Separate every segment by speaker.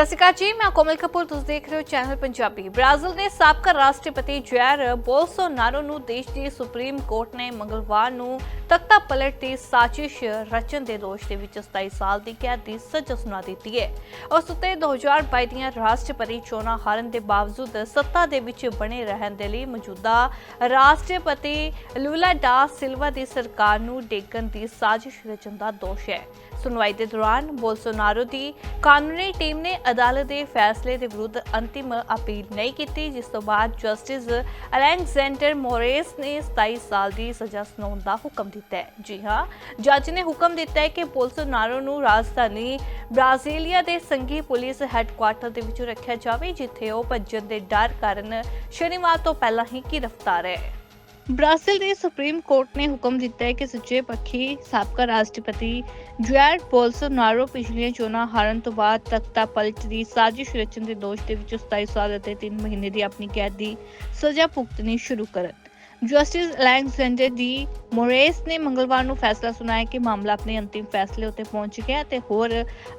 Speaker 1: ਸਤਿ ਸ਼੍ਰੀ ਅਕਾਲ ਜੀ, ਮੈਂ ਕੋਮਲ ਕਪੂਰ, ਤੁਸੀਂ ਦੇਖ ਰਹੇ ਹੋ ਚੈਨਲ ਪੰਜਾਬੀ ਬ੍ਰਾਜ਼ੀਲ ਦੇ ਸਾਬਕਾ ਰਾਸ਼ਟਰਪਤੀ ਜਾਇਰ ਬੋਲਸੋਨਾਰੋ ਨੂੰ ਦੇਸ਼ ਦੀ ਸੁਪਰੀਮ ਕੋਰਟ ਨੇ ਮੰਗਲਵਾਰ ਨੂੰ ਤਖਤਾ ਪਲਟ ਦੀ ਸਾਜ਼ਿਸ਼ ਰਚਨ ਦੇ ਦੋਸ਼ ਦੇ ਵਿੱਚ 27 ਸਾਲ ਦੀ ਕੈਦ ਦੀ ਸਜ਼ਾ ਸੁਣਾ ਦਿੱਤੀ ਹੈ। ਉਸ ਉੱਤੇ 2022 ਦੀਆਂ ਰਾਸ਼ਟਰਪਤੀ ਚੋਣਾਂ ਹਾਰਨ ਦੇ ਬਾਵਜੂਦ ਸੱਤਾ ਦੇ ਵਿੱਚ ਬਣੇ ਰਹਿਣ ਦੇ ਲਈ ਮੌਜੂਦਾ ਰਾਸ਼ਟਰਪਤੀ ਲੂਲਾ ਡਾ ਸਿਲਵਾ ਦੀ ਸਰਕਾਰ ਨੂੰ ਡੇਗਣ ਦੀ ਸਾਜ਼ਿਸ਼ ਰਚਨ ਦਾ ਦੋਸ਼ ਹੈ। ਸੁਣਵਾਈ ਦੇ ਦੌਰਾਨ ਬੋਲਸੋਨਾਰੋ ਦੀ ਕਾਨੂੰਨੀ ਟੀਮ ਨੇ ਅਦਾਲਤ ਦੇ ਫੈਸਲੇ ਦੇ ਵਿਰੁੱਧ ਅੰਤਿਮ ਅਪੀਲ ਨਹੀਂ ਕੀਤੀ, ਜਿਸ ਤੋਂ ਬਾਅਦ ਜਸਟਿਸ ਅਲੈਗਜ਼ੈਂਡਰ ਮੋਰੇਸ ਨੇ 27 ਸਾਲ ਦੀ ਸਜ਼ਾ ਸੁਣਾਉਣ ਦਾ ਹੁਕਮ ਦਿੱਤਾ ਹੈ। ਜੀ ਹਾਂ, ਜੱਜ ਨੇ ਹੁਕਮ ਦਿੱਤਾ ਹੈ ਕਿ ਬੋਲਸੋਨਾਰੋ ਨੂੰ ਰਾਜਧਾਨੀ ਬ੍ਰਾਜ਼ੀਲੀਆ ਦੇ ਸੰਘੀ ਪੁਲਿਸ ਹੈੱਡਕੁਆਰਟਰ ਦੇ ਵਿੱਚ ਰੱਖਿਆ ਜਾਵੇ, ਜਿੱਥੇ ਉਹ ਭੱਜਣ ਦੇ ਡਰ ਕਾਰਨ ਸ਼ਨੀਵਾਰ ਤੋਂ ਪਹਿਲਾਂ ਹੀ ਗ੍ਰਿਫਤਾਰ ਹੈ। ਬ੍ਰਾਜ਼ੀਲ ਦੇ ਸੁਪਰੀਮ ਕੋਰਟ ਨੇ ਹੁਕਮ ਦਿੱਤਾ ਹੈ ਕਿ ਸੱਚੇ ਪੱਖੀ ਸਾਬਕਾ ਰਾਸ਼ਟਰਪਤੀ ਜਾਇਰ ਬੋਲਸੋਨਾਰੋ ਪਿਛਲੀਆਂ ਚੋਣਾਂ ਹਾਰਨ ਤੋਂ ਬਾਅਦ ਤਖਤਾ ਪਲਟ ਦੀ ਸਾਜ਼ਿਸ਼ ਰਚਨ ਦੇ ਦੋਸ਼ ਦੇ ਵਿੱਚ 27 ਸਾਲ ਅਤੇ 3 ਮਹੀਨੇ ਦੀ ਆਪਣੀ ਕੈਦ ਦੀ ਸਜ਼ਾ ਭੁਗਤਣੀ ਸ਼ੁਰੂ ਕਰਨ। ਜਸਟਿਸ ਅਲੈਗਜ਼ੈਂਡਰ ਡੀ ਮੋਰੇਸ ਨੇ ਮੰਗਲਵਾਰ ਨੂੰ ਫੈਸਲਾ ਸੁਣਾਇਆ ਕਿ ਮਾਮਲਾ ਆਪਣੇ ਅੰਤਿਮ ਫੈਸਲੇ ਉੱਤੇ ਪਹੁੰਚ ਗਿਆ ਤੇ ਹੋਰ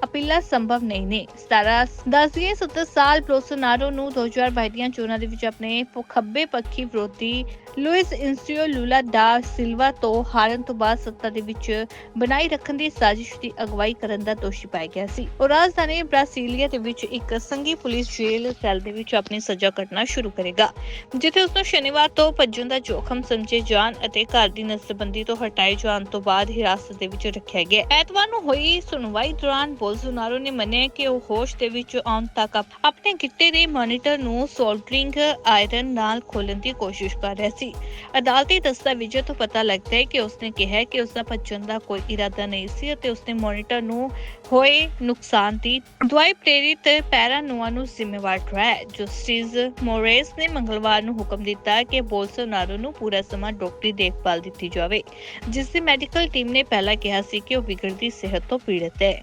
Speaker 1: ਅਪੀਲਾਂ ਸੰਭਵ ਨਹੀਂ ਨੇ। 17 ਦਸਈਏ 70 ਸਾਲ ਬੋਲਸੋਨਾਰੋ ਨੂੰ 2022 ਦੀਆਂ ਚੋਣਾਂ ਦੇ ਵਿੱਚ ਆਪਣੇ ਖੱਬੇ ਪੱਖੀ ਵਿਰੋਧੀ ਲੁਇਸ ਇਨਸਟੀਓ ਲੂਲਾ ਡਾ ਸਿਲਵਾ ਤੋਂ ਹਾਰਨ ਤੋਂ ਬਾਅਦ ਸੱਤਾ ਦੇ ਵਿੱਚ ਬਣਾਈ ਰੱਖਣ ਦੀ ਸਾਜ਼ਿਸ਼ ਦੀ ਅਗਵਾਈ ਕਰਨ ਦਾ ਦੋਸ਼ੀ ਪਾਇਆ ਗਿਆ ਸੀ। ਉਹ ਰਾਜਧਾਨੀ ਬ੍ਰਾਸੀਲੀਆ ਦੇ ਵਿੱਚ ਇੱਕ ਸੰਗੀ ਪੁਲਿਸ ਜੇਲ੍ਹ ਸੈੱਲ ਦੇ ਵਿੱਚ ਆਪਣੀ ਸਜ਼ਾ ਕੱਟਣਾ ਸ਼ੁਰੂ ਕਰੇਗਾ, ਜਿੱਥੇ ਉਸ ਨੂੰ ਸ਼ਨੀਵਾਰ ਤੋਂ ਭੱਜਣ ਦਾ ਜੋਖਮ ਸਮਝੇ ਜਾਣ ਅਤੇ ਘਰ ਦੀ ਨਸਬੰਦੀ ਤੋਂ ਹਟਾਏ ਜਾਣ ਤੋਂ ਬਾਅਦ ਹਿਰਾਸਤ ਦੇ ਵਿੱਚ ਰੱਖਿਆ ਗਿਆ। ਐਤਵਾਰ ਨੂੰ ਹੋਈ ਸੁਣਵਾਈ ਦੌਰਾਨ ਬੋਲਸੋਨਾਰੋ ਨੇ ਮੰਨਿਆ ਕਿ ਉਹ ਹੋਸ਼ ਦੇ ਵਿੱਚ ਆਉਣ ਤੱਕ ਆਪਣੇ ਗਿੱਟੇ ਦੇ ਮੋਨੀਟਰ ਨੂੰ ਸੋਲਡਰਿੰਗ ਆਇਰਨ ਨਾਲ ਖੋਲਣ ਦੀ ਕੋਸ਼ਿਸ਼ ਕਰ ਰਿਹਾ ਸੀ। ਅਦਾਲਤੀ ਦਸਤਾਵੇਜ਼ਾਂ ਤੋਂ ਪਤਾ ਲੱਗਦਾ ਹੈ ਕਿ ਉਸਨੇ ਕਿਹਾ ਕਿ ਉਸਦਾ ਭੱਜਣ ਦਾ ਕੋਈ ਇਰਾਦਾ ਨਹੀਂ ਸੀ ਅਤੇ ਉਸਨੇ ਮੋਨੀਟਰ ਨੂੰ ਹੋਏ ਨੁਕਸਾਨ ਦੀ ਦਵਾਈ ਪ੍ਰੇਰਿਤ ਪੈਰਾਨੋਆ ਨੂੰ ਜ਼ਿੰਮੇਵਾਰ ਠਹਿਰਾਇਆ। ਜਸਟਿਸ ਮੋਰੇਸ ਨੇ ਮੰਗਲਵਾਰ ਨੂੰ ਹੁਕਮ ਦਿੱਤਾ ਕਿ ਬੋਲਸੋਨਾਰੋ ਨੂੰ ਪੂਰਾ ਸਮਾਂ ਡਾਕਟਰੀ ਦੇਖਭਾਲ ਦਿੱਤੀ ਜਾਵੇ, ਜਿਸ ਦੀ ਮੈਡੀਕਲ ਟੀਮ ਨੇ ਪਹਿਲਾਂ ਕਿਹਾ ਸੀ ਕਿ ਉਹ ਵਿਗੜਦੀ ਸਿਹਤ ਤੋਂ ਪੀੜਤ ਹੈ।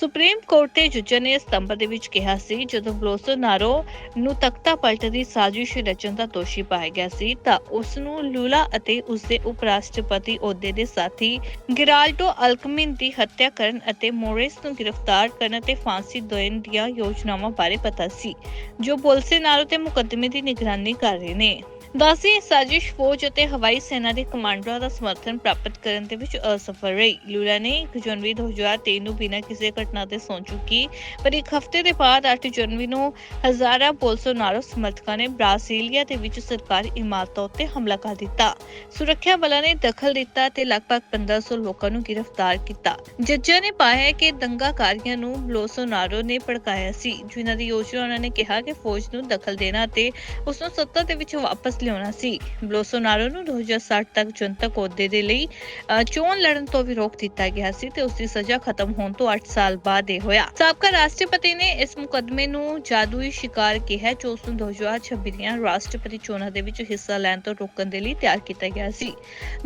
Speaker 1: ਸੁਪਰੀਮ ਕੋਰਟ ਦੇ ਜੱਜ ਨੇ ਸਤੰਬਰ ਦੇ ਵਿੱਚ ਕਿਹਾ ਸੀ, ਜਦੋਂ ਬੋਲਸੋਨਾਰੋ ਨੂੰ ਤਖਤਾ ਪਲਟ ਦੀ ਸਾਜ਼ਿਸ਼ ਰਚਨ ਦਾ ਦੋਸ਼ੀ ਪਾਇਆ ਗਿਆ ਸੀ, ਤਾਂ ਉਸ ਨੂੰ ਲੂਲਾ ਅਤੇ ਉਸ ਦੇ ਉਪ ਰਾਸ਼ਟਰਪਤੀ ਅਹੁਦੇ ਦੇ ਸਾਥੀ ਗਿਰਾਲਡੋ ਅਲਕਮਿਨ ਦੀ ਹੱਤਿਆ ਕਰਨ ਅਤੇ ਮੋਰੇਸ ਨੂੰ ਗ੍ਰਿਫਤਾਰ ਕਰਨ ਅਤੇ ਫਾਂਸੀ ਦੇਣ ਦੀਆਂ ਯੋਜਨਾਵਾਂ ਬਾਰੇ ਪਤਾ ਸੀ, ਜੋ ਪੁਲਿਸ ਬੋਲਸੋਨਾਰੋ ਤੇ ਮੁਕੱਦਮੇ ਦੀ ਨਿਗਰਾਨੀ ਕਰ ਰਹੇ ਨੇ। ਦਾਸੀ ਸਾਜ਼ਿਸ਼ ਫੌਜ ਅਤੇ ਹਵਾਈ ਸੈਨਾ ਦੇ ਕਮਾਂਡਰਾਂ ਦਾ ਸਮਰਥਨ ਪ੍ਰਾਪਤ ਕਰਨ ਦੇ ਵਿੱਚ ਅਸਫਲ ਰਹੀ। ਲੂਲਾ ਨੇ 1 ਜਨਵਰੀ 2023 ਨੂੰ ਬਿਨਾਂ ਕਿਸੇ ਘਟਨਾ ਦੇ ਸੌਂ ਚੁੱਕੀ, ਪਰ ਇੱਕ ਹਫ਼ਤੇ ਦੇ ਬਾਅਦ 8 ਜਨਵਰੀ ਨੂੰ ਹਜ਼ਾਰਾਂ ਬੋਲਸੋਨਾਰੋ ਸਮਰਥਕਾਂ ਨੇ ਬ੍ਰਾਜ਼ੀਲੀਆ ਦੇ ਵਿੱਚ ਸਰਕਾਰੀ ਇਮਾਰਤਾਂ ਉੱਤੇ ਹਮਲਾ ਕਰ ਦਿੱਤਾ। ਸੁਰੱਖਿਆ ਬਲਾਂ ਨੇ ਦਖਲ ਦਿੱਤਾ ਤੇ ਲਗਭਗ 1500 ਲੋਕਾਂ ਨੂੰ ਗ੍ਰਿਫਤਾਰ ਕੀਤਾ। ਜੱਜਾਂ ਨੇ ਪਾਇਆ ਕਿ ਦੰਗਾਕਾਰੀਆਂ ਨੂੰ ਬੋਲਸੋਨਾਰੋ ਨੇ ਭੜਕਾਇਆ ਸੀ, ਜਿਨ੍ਹਾਂ ਦੀ ਯੋਜਨਾ ਉਹਨਾਂ ਨੇ ਕਿਹਾ ਕਿ ਫੌਜ ਨੂੰ ਦਖਲ ਦੇਣਾ ਤੇ ਉਸ ਨੂੰ ਸੱਤਾ ਦੇ ਵਿੱਚ ਵਾਪਸ ਲਿਆਉਣਾ ਸੀ ਬੋਲਸੋਨਾਰੋ ਨੂੰ 2060 ਤੱਕ ਜਨਤਕ ਅਹੁਦੇ ਦੇ ਲਈ ਚੋਣ ਲੜਨ ਤੋਂ ਵੀ ਰੋਕ ਦਿੱਤਾ ਗਿਆ ਸੀ ਤੇ ਉਸ ਦੀ ਸਜ਼ਾ ਖਤਮ ਹੋਣ ਤੋਂ 8 ਸਾਲ ਬਾਅਦ ਇਹ ਹੋਇਆ। ਸਾਬਕਾ ਰਾਸ਼ਟਰਪਤੀ ਨੇ ਇਸ ਮੁਕੱਦਮੇ ਨੂੰ ਜਾਦੂਈ ਸ਼ਿਕਾਰ ਕਿਹਾ, ਜੋ ਉਸ ਨੂੰ 2026 ਦੀਆਂ ਰਾਸ਼ਟਰਪਤੀ ਚੋਣਾਂ ਦੇ ਵਿੱਚ ਹਿੱਸਾ ਲੈਣ ਤੋਂ ਰੋਕਣ ਦੇ ਲਈ ਤਿਆਰ ਕੀਤਾ ਗਿਆ ਸੀ।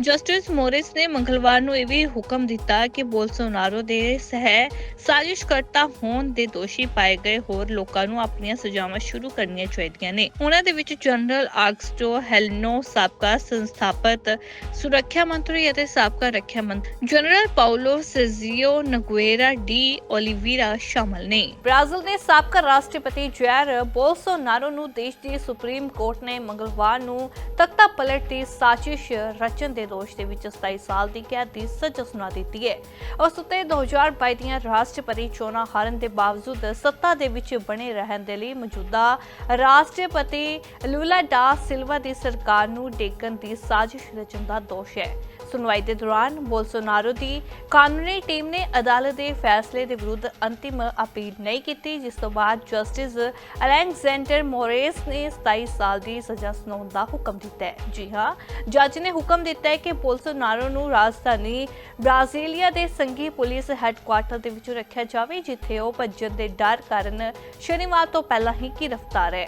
Speaker 1: ਜਸਟਿਸ ਮੋਰਿਸ ਨੇ ਮੰਗਲਵਾਰ ਨੂੰ ਇਹ ਵੀ ਹੁਕਮ ਦਿੱਤਾ ਕਿ ਬੋਲਸੋਨਾਰੋ ਦੇ ਸਹਿ ਸਾਜ਼ਿਸ਼ਕਰਤਾ ਹੋਣ ਦੇ ਦੋਸ਼ੀ ਪਾਏ ਗਏ ਹੋਰ ਲੋਕਾਂ ਨੂੰ ਆਪਣੀਆਂ ਸਜ਼ਾਵਾਂ ਸ਼ੁਰੂ ਕਰਨੀਆਂ ਚਾਹੀਦੀਆਂ ਨੇ। ਉਹਨਾਂ ਦੇ ਵਿੱਚ ਜਨਰਲ ਆਗਸਟੋ ਹੈਲਨੋ ਸਾਬਕਾ ਸੰਸਥਾਪਕ ਸੁਰੱਖਿਆ ਮੰਤਰੀ ਅਤੇ ਸਾਬਕਾ ਰੱਖਿਆ ਮੰਤਰੀ ਜਨਰਲ ਪਾਉਲੋ ਸਜ਼ੀਓ ਨਗੁਏਰਾ ਡੀ ਓਲੀਵੀਰਾ ਸ਼ਾਮਲ ਨੇ। ਬ੍ਰਾਜ਼ੀਲ ਦੇ ਸਾਬਕਾ ਰਾਸ਼ਟਰਪਤੀ ਜਾਇਰ ਬੋਲਸੋਨਾਰੋ ਨੂੰ ਦੇਸ਼ ਦੀ ਸੁਪਰੀਮ ਕੋਰਟ ਨੇ ਮੰਗਲਵਾਰ ਨੂੰ ਤਖਤਾ ਪਲਟ ਦੀ ਸਾਜ਼ਿਸ਼ ਰਚਨ ਦੇ ਦੋਸ਼ ਦੇ ਵਿੱਚ 27 ਸਾਲ ਦੀ ਕੈਦ ਦੀ ਸਜ਼ਾ ਸੁਣਾ ਦਿੱਤੀ ਹੈ। ਉਸ ਉੱਤੇ 2022 ਦੀਆਂ ਰਾਸ਼ਟਰਪਤੀ ਚੋਣਾਂ ਹਾਰਨ ਦੇ ਬਾਵਜੂਦ ਸੱਤਾ ਦੇ ਵਿੱਚ ਬਣੇ ਰਹਿਣ ਦੇ ਲਈ ਮੌਜੂਦਾ ਰਾਸ਼ਟਰਪਤੀ ਲੂਲਾ ਡਾ ਸਿਲਵਾ ਦੀ ਸਰਕਾਰ ਨੂੰ ਡੇਗਣ ਦੀ ਸਾਜ਼ਿਸ਼ ਰਚਨ ਦਾ ਦੋਸ਼ ਹੈ। ਸੁਣਵਾਈ ਦੇ ਦੌਰਾਨ ਬੋਲਸੋਨਾਰੋ ਦੀ ਕਾਨੂੰਨੀ ਟੀਮ ਨੇ ਅਦਾਲਤ ਦੇ ਫੈਸਲੇ ਦੇ ਵਿਰੁੱਧ ਅੰਤਿਮ ਅਪੀਲ ਨਹੀਂ ਕੀਤੀ, ਜਿਸ ਤੋਂ ਬਾਅਦ ਜਸਟਿਸ ਅਲੈਗਜ਼ੈਂਡਰ ਮੋਰੇਸ ਨੇ 27 ਸਾਲ ਦੀ ਸਜ਼ਾ ਸੁਣਾਉਣ ਦਾ ਹੁਕਮ ਦਿੱਤਾ ਹੈ। ਜੀ ਹਾਂ, ਜੱਜ ਨੇ ਹੁਕਮ ਦਿੱਤਾ ਹੈ ਕਿ ਬੋਲਸੋਨਾਰੋ ਨੂੰ ਰਾਜਧਾਨੀ ਬ੍ਰਾਜ਼ੀਲੀਆ ਦੇ ਸੰਘੀ ਪੁਲਿਸ ਹੈੱਡਕੁਆਰਟਰ ਦੇ ਵਿੱਚ ਰੱਖਿਆ ਜਾਵੇ, ਜਿੱਥੇ ਉਹ ਭੱਜਣ ਦੇ ਡਰ ਕਾਰਨ ਸ਼ਨੀਵਾਰ ਤੋਂ ਪਹਿਲਾਂ ਹੀ ਗ੍ਰਿਫਤਾਰ ਹੈ।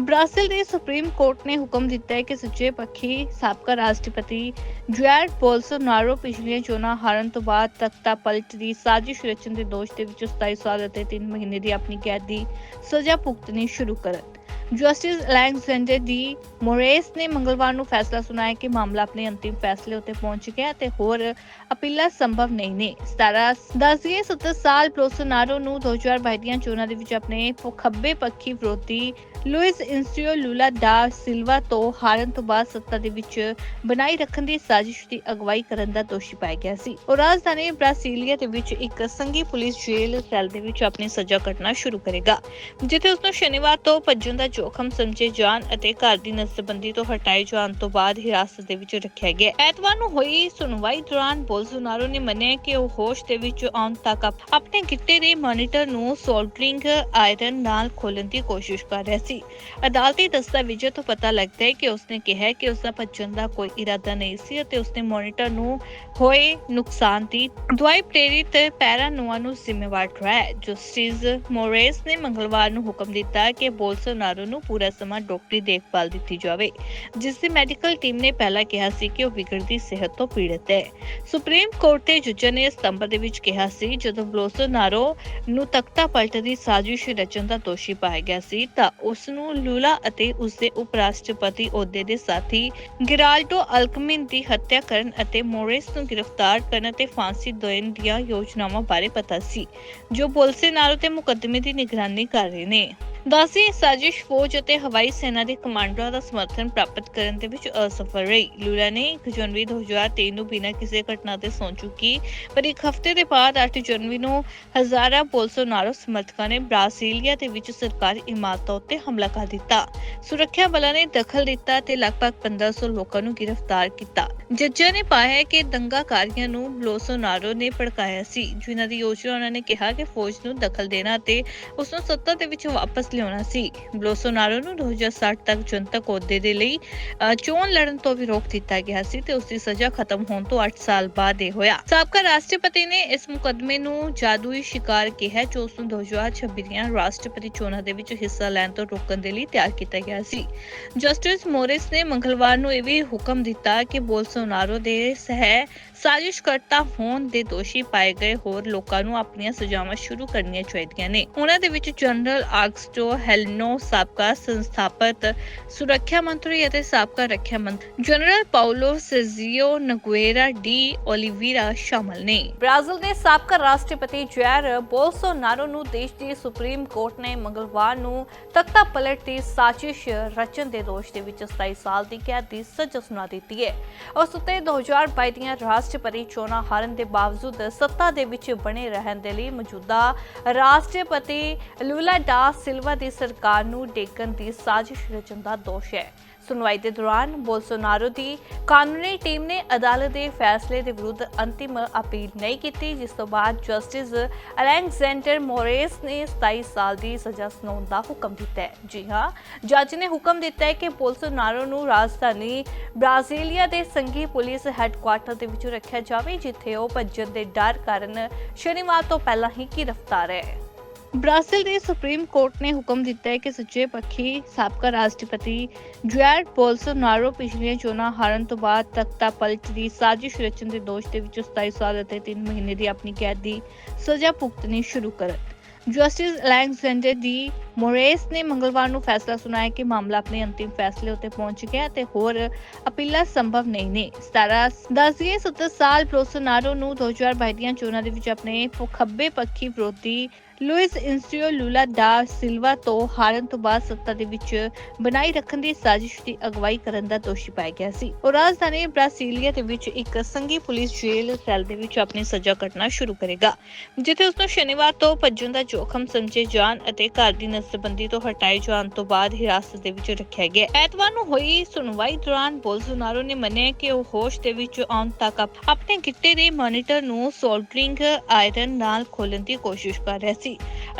Speaker 1: ਬ੍ਰਾਜ਼ੀਲ ਦੇ ਸੁਪਰੀਮ ਕੋਰਟ ਨੇ ਹੁਕਮ ਦਿੱਤਾ ਹੈ ਕਿ ਸੱਚੇ ਪੱਖੀ ਸਾਬਕਾ ਰਾਸ਼ਟਰਪਤੀ ਜਾਇਰ ਬੋਲਸੋਨਾਰੋ ਪਿਛਲੀਆਂ ਚੋਣਾਂ ਹਾਰਨ ਤੋਂ ਬਾਅਦ ਤਖਤਾ ਪਲਟ ਦੀ ਸਾਜ਼ਿਸ਼ ਰਚਨ ਦੇ ਦੋਸ਼ ਦੇ ਵਿੱਚ 27 ਸਾਲ ਅਤੇ 3 ਮਹੀਨੇ ਦੀ ਆਪਣੀ ਕੈਦ ਦੀ ਸਜ਼ਾ ਭੁਗਤਣੀ ਸ਼ੁਰੂ ਕਰਨ। ਜਸਟਿਸ ਅਲੈਗਜ਼ੈਂਡਰ ਡੀ ਮੋਰੇਸ ਨੇ ਮੰਗਲਵਾਰ ਨੂੰ ਫੈਸਲਾ ਸੁਣਾਇਆ ਕਿ ਮਾਮਲਾ ਆਪਣੇ ਅੰਤਿਮ ਫੈਸਲੇ ਉੱਤੇ ਪਹੁੰਚ ਗਿਆ ਤੇ ਹੋਰ ਅਪੀਲਾਂ ਸੰਭਵ ਨਹੀਂ ਨੇ। 17 ਦਸਈਏ 70 ਸਾਲ ਬੋਲਸੋਨਾਰੋ ਨੂੰ 2022 ਦੀਆਂ ਚੋਣਾਂ ਦੇ ਵਿੱਚ ਆਪਣੇ ਖੱਬੇ ਪੱਖੀ ਵਿਰੋਧੀ ਲੁਇਸ ਇਨਸਟੀਓ ਲੂਲਾ ਦਾ ਸਿਲਵਾ ਤੋਂ ਹਾਰਨ ਤੋਂ ਬਾਅਦ ਸੱਤਾ ਦੇ ਵਿੱਚ ਬਣਾਈ ਰੱਖਣ ਦੀ ਸਾਜ਼ਿਸ਼ ਦੀ ਅਗਵਾਈ ਕਰਨ ਦਾ ਦੋਸ਼ੀ ਪਾਇਆ ਗਿਆ ਸੀ। ਉਹ ਰਾਜਧਾਨੀ ਬ੍ਰਾਸੀਲੀਆ ਦੇ ਵਿੱਚ ਇੱਕ ਸੰਗੀ ਪੁਲਿਸ ਜੇਲ੍ਹ ਸੈੱਲ ਦੇ ਵਿੱਚ ਆਪਣੀ ਸਜ਼ਾ ਕੱਟਣਾ ਸ਼ੁਰੂ ਕਰੇਗਾ, ਜਿੱਥੇ ਉਸ ਨੂੰ ਸ਼ਨੀਵਾਰ ਤੋਂ ਭੱਜਣ ਦਾ ਜੋਖਮ ਸਮਝੇ ਜਾਣ ਅਤੇ ਘਰ ਦੀ ਨਜ਼ਰਬੰਦੀ ਤੋਂ ਹਟਾਏ ਜਾਣ ਤੋਂ ਬਾਅਦ ਹਿਰਾਸਤ ਦੇ ਵਿੱਚ ਰੱਖਿਆ ਗਿਆ। ਐਤਵਾਰ ਨੂੰ ਹੋਈ ਸੁਣਵਾਈ ਦੌਰਾਨ ਬੋਲਸੋਨਾਰੋ ਨੇ ਮੰਨਿਆ ਕਿ ਉਹ ਹੋਸ਼ ਦੇ ਵਿੱਚ ਆਉਣ ਤੱਕ ਆਪਣੇ ਗਿੱਟੇ ਦੇ ਮੋਨੀਟਰ ਨੂੰ ਸੋਲਡਰਿੰਗ ਆਇਰਨ ਨਾਲ ਖੋਲਣ ਦੀ ਕੋਸ਼ਿਸ਼ ਕਰ ਰਿਹਾ ਸੀ। ਅਦਾਲਤੀ ਦਸਤਾਵੇਜ਼ਾਂ ਤੋਂ ਪਤਾ ਲੱਗਦਾ ਹੈ ਕਿ ਉਸਨੇ ਕਿਹਾ ਕਿ ਉਸਦਾ ਭੱਜਣ ਦਾ ਕੋਈ ਇਰਾਦਾ ਨਹੀਂ ਸੀ ਅਤੇ ਉਸਨੇ ਮੋਨੀਟਰ ਨੂੰ ਹੋਏ ਨੁਕਸਾਨ ਦੀ ਦਵਾਈ ਪ੍ਰੇਰਿਤ ਪੈਰਾਨੋਆ ਨੂੰ ਜ਼ਿੰਮੇਵਾਰ ਠਹਿਰਾਇਆ ਜਸਟਿਸ ਮੋਰੇਸ ਨੇ ਮੰਗਲਵਾਰ ਨੂੰ ਹੁਕਮ ਦਿੱਤਾ ਕਿ ਬੋਲਸੋਨਾਰੋ ਨੂੰ ਪੂਰਾ ਸਮਾਂ ਡਾਕਟਰੀ ਦੇਖਭਾਲ ਦਿੱਤੀ ਜਾਵੇ, ਜਿਸ ਦੀ ਮੈਡੀਕਲ ਟੀਮ ਨੇ ਪਹਿਲਾਂ ਕਿਹਾ ਸੀ ਕਿ ਉਹ ਵਿਗੜਦੀ ਸਿਹਤ ਤੋਂ ਪੀੜਤ ਹੈ। ਸੁਪਰੀਮ ਕੋਰਟ ਦੇ ਜੱਜਾਂ ਨੇ ਸਤੰਬਰ ਦੇ ਵਿੱਚ ਕਿਹਾ ਸੀ, ਜਦੋਂ ਬੋਲਸੋਨਾਰੋ ਨੂੰ ਤਖਤਾ ਪਲਟ ਦੀ ਸਾਜ਼ਿਸ਼ ਰਚਣ ਦਾ ਦੋਸ਼ੀ ਪਾਇਆ ਗਿਆ ਸੀ, ਤਾਂ ਉਸ ਨੂੰ ਲੂਲਾ ਅਤੇ ਉਸ ਦੇ ਉਪ ਰਾਸ਼ਟਰਪਤੀ ਅਹੁਦੇ ਦੇ ਸਾਥੀ ਗਿਰਾਲਡੋ ਅਲਕਮਿਨ ਦੀ ਹੱਤਿਆ ਕਰਨ ਅਤੇ ਮੋਰੇਸ ਨੂੰ ਗ੍ਰਿਫਤਾਰ ਕਰਨ ਅਤੇ ਫਾਂਸੀ ਦੇਣ ਦੀਆਂ ਯੋਜਨਾਵਾਂ ਬਾਰੇ ਪਤਾ ਸੀ, ਜੋ ਬੋਲਸੇਨਾਰੋ ਤੇ ਮੁਕੱਦਮੇ ਦੀ ਨਿਗਰਾਨੀ ਕਰ ਰਹੇ ਨੇ। ਦਾਸੀ ਸਾਜ਼ਿਸ਼ ਫੌਜ ਅਤੇ ਹਵਾਈ ਸੈਨਾ ਦੇ ਕਮਾਂਡਰਾਂ ਦਾ ਸਮਰਥਨ ਪ੍ਰਾਪਤ ਕਰਨ ਦੇ ਵਿੱਚ ਅਸਫਲ ਰਹੀ। ਲੂਲਾ ਨੇ 1 ਜਨਵਰੀ 2023 ਨੂੰ ਬਿਨਾਂ ਕਿਸੇ ਘਟਨਾ ਦੇ ਸੌਂ ਚੁੱਕੀ, ਪਰ ਇੱਕ ਹਫ਼ਤੇ ਦੇ ਬਾਅਦ 8 ਜਨਵਰੀ ਨੂੰ ਹਜ਼ਾਰਾਂ ਬੋਲਸੋਨਾਰੋ ਸਮਰਥਕਾਂ ਨੇ ਬ੍ਰਾਜ਼ੀਲੀਆ ਦੇ ਵਿੱਚ ਸਰਕਾਰੀ ਇਮਾਰਤਾਂ ਉੱਤੇ ਹਮਲਾ ਕਰ ਦਿੱਤਾ। ਸੁਰੱਖਿਆ ਬਲਾਂ ਨੇ ਦਖਲ ਦਿੱਤਾ ਤੇ ਲਗਭਗ 1500 ਲੋਕਾਂ ਨੂੰ ਗ੍ਰਿਫਤਾਰ ਕੀਤਾ। ਜੱਜਾਂ ਨੇ ਪਾਇਆ ਕਿ ਦੰਗਾਕਾਰੀਆਂ ਨੂੰ ਬੋਲਸੋਨਾਰੋ ਨੇ ਭੜਕਾਇਆ ਸੀ, ਜਿਨ੍ਹਾਂ ਦੀ ਯੋਜਨਾ ਉਹਨਾਂ ਨੇ ਕਿਹਾ ਕਿ ਫੌਜ ਨੂੰ ਦਖਲ ਦੇਣਾ ਤੇ ਉਸ ਨੂੰ ਸੱਤਾ ਦੇ ਵਿੱਚ ਵਾਪਸ ਲਿਆਉਣਾ ਸੀ। ਬੋਲਸੋਨਾਰੋ ਨੂੰ 2060 ਤੱਕ ਜਨਤਕ ਅਹੁਦੇ ਦੇ ਲਈ ਚੋਣ ਲੜਨ ਤੋਂ ਵੀ ਰੋਕ ਦਿੱਤਾ ਗਿਆ ਸੀ ਤੇ ਉਸ ਦੀ ਸਜ਼ਾ ਖਤਮ ਹੋਣ ਤੋਂ 8 ਸਾਲ ਬਾਅਦ ਇਹ ਹੋਇਆ। ਸਾਬਕਾ ਰਾਸ਼ਟਰਪਤੀ ਨੇ ਇਸ ਮੁਕੱਦਮੇ ਨੂੰ ਜਾਦੂਈ ਸ਼ਿਕਾਰ ਕਿਹਾ, ਜੋ ਉਸ ਨੂੰ 2026 ਦੀਆਂ ਰਾਸ਼ਟਰਪਤੀ ਚੋਣਾਂ ਦੇ ਵਿੱਚ ਹਿੱਸਾ ਲੈਣ ਤੋਂ ਰੋਕਣ ਦੇ ਲਈ ਤਿਆਰ ਕੀਤਾ ਗਿਆ ਸੀ। ਜਸਟਿਸ ਮੋਰਿਸ ਨੇ ਮੰਗਲਵਾਰ ਨੂੰ ਇਹ ਵੀ ਹੁਕਮ ਦਿੱਤਾ ਕਿ ਬੋਲਸੋਨਾਰੋ ਦੇ ਸਹਿ ਸਾਜ਼ਿਸ਼ਕਰਤਾ ਹੋਣ ਦੇ ਦੋਸ਼ੀ ਪਾਏ ਗਏ ਹੋਰ ਲੋਕਾਂ ਨੂੰ ਆਪਣੀਆਂ ਸਜ਼ਾਵਾਂ ਸ਼ੁਰੂ ਕਰਨੀਆਂ ਚਾਹੀਦੀਆਂ ਨੇ। ਉਹਨਾਂ ਦੇ ਵਿੱਚ ਜਨਰਲ ਆਗਸਟੋ ਹੈਲਨੋ ਸਾਬਕਾ ਸੰਸਥਾਪਕ, ਸੁਰੱਖਿਆ ਮੰਤਰੀ ਅਤੇ ਸਾਬਕਾ ਰੱਖਿਆ ਮੰਤਰੀ ਜਨਰਲ ਪਾਉਲੋ ਸਰਜੀਓ ਨਗੁਏਰਾ ਡੀ ਓਲੀਵੀਰਾ ਸ਼ਾਮਲ ਨੇ। ਬ੍ਰਾਜ਼ੀਲ ਦੇ ਸਾਬਕਾ ਰਾਸ਼ਟਰਪਤੀ ਜੈਰ ਬੋਲਸੋਨਾਰੋ ਨੂੰ ਦੇਸ਼ ਦੀ ਸੁਪਰੀਮ ਕੋਰਟ ਨੇ ਮੰਗਲਵਾਰ ਨੂੰ ਤਖਤਾ ਪਲਟ ਦੀ ਸਾਜ਼ਿਸ਼ ਰਚਨ ਦੇ ਦੋਸ਼ ਦੇ ਵਿੱਚ 27 ਸਾਲ ਦੀ ਕੈਦ ਦੀ ਸਜ਼ਾ ਸੁਣਾ ਦਿੱਤੀ ਹੈ। ਉਸ ਉੱਤੇ 2022 ਦੀਆਂ ਰਾਸ਼ਟਰਪਤੀ ਚੋਣਾਂ ਹਾਰਨ ਦੇ ਬਾਵਜੂਦ ਸੱਤਾ ਦੇ ਵਿੱਚ ਬਣੇ ਰਹਿਣ ਦੇ ਲਈ ਮੌਜੂਦਾ ਰਾਸ਼ਟਰਪਤੀ ਲੂਲਾ ਡਾ ਸਿਲਵਾ ਦੀ ਸਰਕਾਰ ਨੂੰ ਡੇਕਣ ਦੀ ਸਾਜ਼ਿਸ਼ ਰਚਨ ਦਾ ਦੋਸ਼ ਹੈ। ਸੁਣਵਾਈ ਦੇ ਦੌਰਾਨ ਬੋਲਸੋਨਾਰੋ ਦੀ ਕਾਨੂੰਨੀ ਟੀਮ ਨੇ ਅਦਾਲਤ ਦੇ ਫੈਸਲੇ ਦੇ ਵਿਰੁੱਧ ਅੰਤਿਮ ਅਪੀਲ ਨਹੀਂ ਕੀਤੀ, ਜਿਸ ਤੋਂ ਬਾਅਦ ਜਸਟਿਸ ਅਲੈਗਜ਼ੈਂਡਰ ਮੋਰੇਸ ਨੇ 27 ਸਾਲ ਦੀ ਸਜ਼ਾ ਸੁਣਾਉਣ ਦਾ ਹੁਕਮ ਦਿੱਤਾ ਹੈ। ਜੀ ਹਾਂ, ਜੱਜ ਨੇ ਹੁਕਮ ਦਿੱਤਾ ਹੈ ਕਿ ਬੋਲਸੋਨਾਰੋ ਨੂੰ ਰਾਜਧਾਨੀ ਬ੍ਰਾਜ਼ੀਲੀਆ ਦੇ ਸੰਘੀ ਪੁਲਿਸ ਹੈੱਡਕੁਆਰਟਰ ਦੇ ਵਿੱਚ ਰੱਖਿਆ ਜਾਵੇ, ਜਿੱਥੇ ਉਹ ਭੱਜਣ ਦੇ ਡਰ ਕਾਰਨ ਸ਼ਨੀਵਾਰ ਤੋਂ ਪਹਿਲਾਂ ਹੀ ਗ੍ਰਿਫਤਾਰ ਹੈ। ਬ੍ਰਾਜ਼ੀਲ ਦੇ ਸੁਪਰੀਮ ਕੋਰਟ ਨੇ ਹੁਕਮ ਦਿੱਤਾ ਹੈ ਕਿ ਸੱਜੇ ਪੱਖੀ ਸਾਬਕਾ ਰਾਸ਼ਟਰਪਤੀ ਜੁਆਰ ਬੋਲਸੋਨਾਰੋ ਪਿਛਲੀਆਂ ਚੋਣਾਂ ਹਾਰਨ ਤੋਂ ਬਾਅਦ ਤਖਤਾ ਪਲਟ ਦੀ ਸਾਜ਼ਿਸ਼ ਰਚਨ ਦੇ ਦੋਸ਼ ਦੇ ਵਿੱਚ 27 ਸਾਲ ਅਤੇ 3 ਮਹੀਨੇ ਦੀ ਆਪਣੀ ਕੈਦ ਦੀ ਸਜ਼ਾ ਭੁਗਤਣੀ ਸ਼ੁਰੂ ਕਰਨ। ਜਸਟਿਸ ਅਲੈਗਜ਼ੈਂਡਰ ਡੀ ਮੋਰੇਸ ਨੇ ਮੰਗਲਵਾਰ ਨੂੰ ਫੈਸਲਾ ਸੁਣਾਇਆ ਕਿ ਮਾਮਲਾ ਆਪਣੇ ਅੰਤਿਮ ਫੈਸਲੇ ਉੱਤੇ ਪਹੁੰਚ ਗਿਆ ਤੇ ਹੋਰ ਅਪੀਲਾਂ ਸੰਭਵ ਨਹੀਂ ਨੇ। 17 ਦਸਈਏ 70 ਸਾਲ ਬੋਲਸੋਨਾਰੋ ਨੂੰ 2022 ਦੀਆਂ ਚੋਣਾਂ ਦੇ ਵਿੱਚ ਆਪਣੇ ਖੱਬੇ ਪੱਖੀ ਵਿਰੋਧੀ ਲੁਇਸ ਇਨਸਟੀਓ ਲੂਲਾ ਦਾ ਸਿਲਵਾ ਤੋਂ ਹਾਰਨ ਤੋਂ ਬਾਅਦ ਸੱਤਾ ਦੇ ਵਿੱਚ ਬਣਾਈ ਰੱਖਣ ਦੀ ਸਾਜ਼ਿਸ਼ ਦੀ ਅਗਵਾਈ ਕਰਨ ਦਾ ਦੋਸ਼ੀ ਪਾਇਆ ਗਿਆ ਸੀ। ਉਹ ਰਾਜਧਾਨੀ ਬ੍ਰਾਸੀਲੀਆ ਦੇ ਵਿੱਚ ਇੱਕ ਸੰਘੀ ਪੁਲਿਸ ਜੇਲ੍ਹ ਸੈੱਲ ਦੇ ਵਿੱਚ ਆਪਣੀ ਸਜ਼ਾ ਕੱਟਣਾ ਸ਼ੁਰੂ ਕਰੇਗਾ, ਜਿੱਥੇ ਉਸ ਨੂੰ ਸ਼ਨੀਵਾਰ ਤੋਂ ਭੱਜਣ ਦਾ ਜੋਖਮ ਸਮਝੇ ਜਾਣ ਅਤੇ ਘਰ ਦੀ ਨਜ਼ਰਬੰਦੀ ਤੋਂ ਹਟਾਏ ਜਾਣ ਤੋਂ ਬਾਅਦ ਹਿਰਾਸਤ ਦੇ ਵਿੱਚ ਰੱਖਿਆ ਗਿਆ। ਐਤਵਾਰ ਨੂੰ ਹੋਈ ਸੁਣਵਾਈ ਦੌਰਾਨ ਬੋਲਸੋਨਾਰੋ ਨੇ ਮੰਨਿਆ ਕਿ ਉਹ ਹੋਸ਼ ਦੇ ਵਿੱਚ ਆਉਣ ਤੱਕ ਆਪਣੇ ਗਿੱਟੇ ਦੇ ਮੋਨੀਟਰ ਨੂੰ ਸੋਲਡਰਿੰਗ ਆਇਰਨ ਨਾਲ ਖੋਲਣ ਦੀ ਕੋਸ਼ਿਸ਼ ਕਰ ਰਿਹਾ ਸੀ।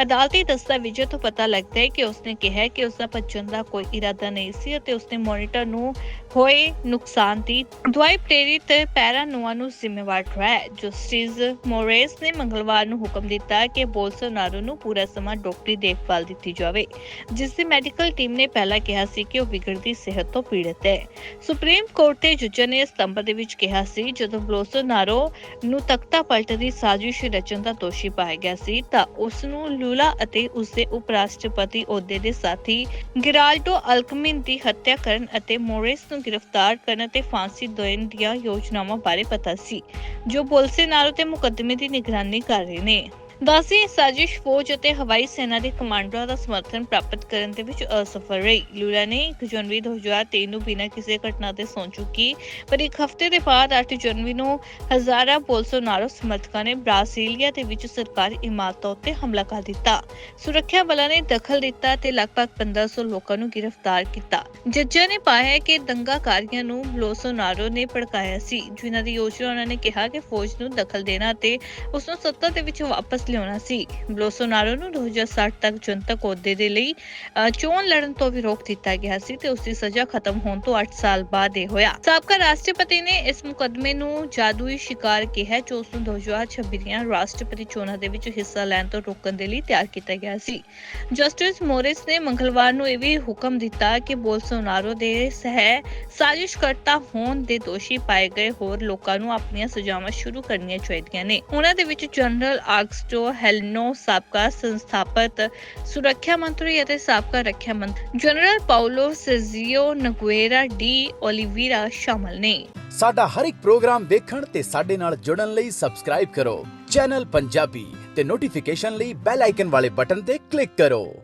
Speaker 1: ਅਦਾਲਤੀ ਦਸਤਾਵੇਜ਼ਾਂ ਤੋਂ ਪਤਾ ਲੱਗਦਾ ਹੈ ਕਿ ਉਸਨੇ ਕਿਹਾ ਕਿ ਉਸਦਾ ਭੱਜਣ ਦਾ ਕੋਈ ਇਰਾਦਾ ਨਹੀਂ ਸੀ ਅਤੇ ਉਸਨੇ ਮੋਨੀਟਰ ਨੂੰ ਹੋਏ ਨੁਕਸਾਨ ਦੀ ਦਵਾਈ ਪ੍ਰੇਰਿਤ ਪੈਰਾਨੋਆ ਨੂੰ ਜ਼ਿੰਮੇਵਾਰ ਠਹਿਰਾਇਆ ਜਸਟਿਸ ਮੋਰੇਸ ਨੇ ਮੰਗਲਵਾਰ ਨੂੰ ਹੁਕਮ ਦਿੱਤਾ ਕਿ ਬੋਲਸੋਨਾਰੋ ਨੂੰ ਪੂਰਾ ਸਮਾਂ ਡਾਕਟਰੀ ਦੇਖਭਾਲ ਦਿੱਤੀ ਜਾਵੇ, ਜਿਸ ਦੀ ਮੈਡੀਕਲ ਟੀਮ ਨੇ ਪਹਿਲਾਂ ਕਿਹਾ ਸੀ ਕਿ ਉਹ ਵਿਗੜਦੀ ਸਿਹਤ ਤੋਂ ਪੀੜਤ ਹੈ। ਸੁਪਰੀਮ ਕੋਰਟ ਦੇ ਜੱਜਾਂ ਨੇ ਸਤੰਬਰ ਦੇ ਵਿੱਚ ਕਿਹਾ ਸੀ, ਜਦੋਂ ਬੋਲਸੋਨਾਰੋ ਨੂੰ ਤਖਤਾ ਪਲਟ ਦੀ ਸਾਜ਼ਿਸ਼ ਰਚਨ ਦਾ ਦੋਸ਼ੀ ਪਾਇਆ ਗਿਆ ਸੀ, ਤਾਂ ਉਸ ਉਸ ਨੂੰ ਲੂਲਾ ਅਤੇ ਉਸ ਦੇ ਉਪ ਰਾਸ਼ਟਰਪਤੀ ਅਹੁਦੇ ਦੇ ਸਾਥੀ ਗਿਰਾਲਡੋ ਅਲਕਮਿਨ ਦੀ ਹੱਤਿਆ ਕਰਨ ਅਤੇ ਮੋਰੇਸ ਨੂੰ ਗ੍ਰਿਫਤਾਰ ਕਰਨ ਅਤੇ ਫਾਂਸੀ ਦੇਣ ਦੀਆਂ ਯੋਜਨਾਵਾਂ ਬਾਰੇ ਪਤਾ ਸੀ, ਜੋ ਬੋਲਸੋਨਾਰੋ ਤੇ ਮੁਕੱਦਮੇ ਦੀ ਨਿਗਰਾਨੀ ਕਰ ਰਹੇ ਨੇ। ਦਾਸੀ ਸਾਜ਼ਿਸ਼ ਫੌਜ ਅਤੇ ਹਵਾਈ ਸੈਨਾ ਦੇ ਕਮਾਂਡਰਾਂ ਦਾ ਸਮਰਥਨ ਪ੍ਰਾਪਤ ਕਰਨ ਦੇ ਵਿੱਚ ਅਸਫਲ ਰਹੀ। ਲੂਲਾ ਨੇ 1 ਜਨਵਰੀ 2023 ਨੂੰ ਬਿਨਾਂ ਕਿਸੇ ਘਟਨਾ ਤੇ ਸੌਂ ਚੁੱਕੀ, ਪਰ ਇੱਕ ਹਫ਼ਤੇ ਦੇ ਬਾਅਦ 8 ਜਨਵਰੀ ਨੂੰ ਹਜ਼ਾਰਾਂ ਬੋਲਸੋਨਾਰੋ ਸਮਰਥਕਾਂ ਨੇ ਬ੍ਰਾਜ਼ੀਲੀਆ ਦੇ ਵਿੱਚ ਸਰਕਾਰੀ ਇਮਾਰਤਾਂ ਉੱਤੇ ਹਮਲਾ ਕਰ ਦਿੱਤਾ। ਸੁਰੱਖਿਆ ਬਲਾਂ ਨੇ ਦਖਲ ਦਿੱਤਾ ਤੇ ਲਗਭਗ 1500 ਲੋਕਾਂ ਨੂੰ ਗ੍ਰਿਫਤਾਰ ਕੀਤਾ। ਜੱਜਾਂ ਨੇ ਪਾਇਆ ਕਿ ਦੰਗਾਕਾਰੀਆਂ ਨੂੰ ਬੋਲਸੋਨਾਰੋ ਨੇ ਭੜਕਾਇਆ ਸੀ, ਜਿਨ੍ਹਾਂ ਦੀ ਯੋਜਨਾ ਉਹਨਾਂ ਨੇ ਕਿਹਾ ਕਿ ਫੌਜ ਨੂੰ ਦਖਲ ਦੇਣਾ ਅਤੇ ਉਸ ਨੂੰ ਸੱਤਾ ਦੇ ਵਿੱਚ ਵਾਪਸ ਲਿਆਉਣਾ ਸੀ। ਬੋਲਸੋਨਾਰੋ ਨੂੰ 2060 ਤੱਕ ਜਨਤਕ ਅਹੁਦੇ ਦੇ ਲਈ ਚੋਣ ਲੜਨ ਤੋਂ ਵੀ ਰੋਕ ਦਿੱਤਾ ਗਿਆ ਸੀ ਤੇ ਉਸ ਦੀ ਸਜ਼ਾ ਖਤਮ ਹੋਣ ਤੋਂ 8 ਸਾਲ ਬਾਅਦ ਇਹ ਹੋਇਆ। ਸਾਬਕਾ ਰਾਸ਼ਟਰਪਤੀ ਨੇ ਇਸ ਮੁਕੱਦਮੇ ਨੂੰ ਜਾਦੂਈ ਸ਼ਿਕਾਰ ਕਿਹਾ, ਜੋ ਉਸ ਨੂੰ 2026 ਦੀਆਂ ਰਾਸ਼ਟਰਪਤੀ ਚੋਣਾਂ ਦੇ ਵਿੱਚ ਹਿੱਸਾ ਲੈਣ ਤੋਂ ਰੋਕਣ ਦੇ ਲਈ ਤਿਆਰ ਕੀਤਾ ਗਿਆ ਸੀ। ਜਸਟਿਸ ਮੋਰਿਸ ਨੇ ਮੰਗਲਵਾਰ ਨੂੰ ਇਹ ਵੀ ਹੁਕਮ ਦਿੱਤਾ ਕਿ ਬੋਲਸੋਨਾਰੋ ਦੇ ਸਹਿ ਸਾਜ਼ਿਸ਼ਕਰਤਾ ਹੋਣ ਦੇ ਦੋਸ਼ੀ ਪਾਏ ਗਏ ਹੋਰ ਲੋਕਾਂ ਨੂੰ ਆਪਣੀਆਂ ਸਜ਼ਾਵਾਂ ਸ਼ੁਰੂ ਕਰਨੀਆਂ ਚਾਹੀਦੀਆਂ ਨੇ। ਉਹਨਾਂ ਦੇ ਵਿੱਚ ਜਨਰਲ ਆਗਸਟੋ ਹੈਲਨੋ ਸਾਬਕਾ ਸੰਸਥਾਪਕ ਸੁਰੱਖਿਆ ਮੰਤਰੀ ਅਤੇ ਸਾਬਕਾ ਰੱਖਿਆ ਮੰਤਰੀ ਜਨਰਲ ਪਾਉਲੋ ਸਜ਼ੀਓ ਨਗੁਏਰਾ ਡੀ ਓਲੀਵੀਰਾ ਸ਼ਾਮਲ ਨੇ।
Speaker 2: ਸਾਡਾ ਹਰ ਇੱਕ ਪ੍ਰੋਗਰਾਮ ਦੇਖਣ ਤੇ ਸਾਡੇ ਨਾਲ ਜੁੜਨ ਲਈ ਸਬਸਕ੍ਰਾਈਬ ਕਰੋ। ਚੈਨਲ ਪੰਜਾਬੀ ਤੇ ਨੋਟੀਫਿਕੇਸ਼ਨ ਲਈ ਬੈਲ ਆਈਕਨ ਵਾਲੇ ਬਟਨ ਤੇ ਕਲਿੱਕ ਕਰੋ।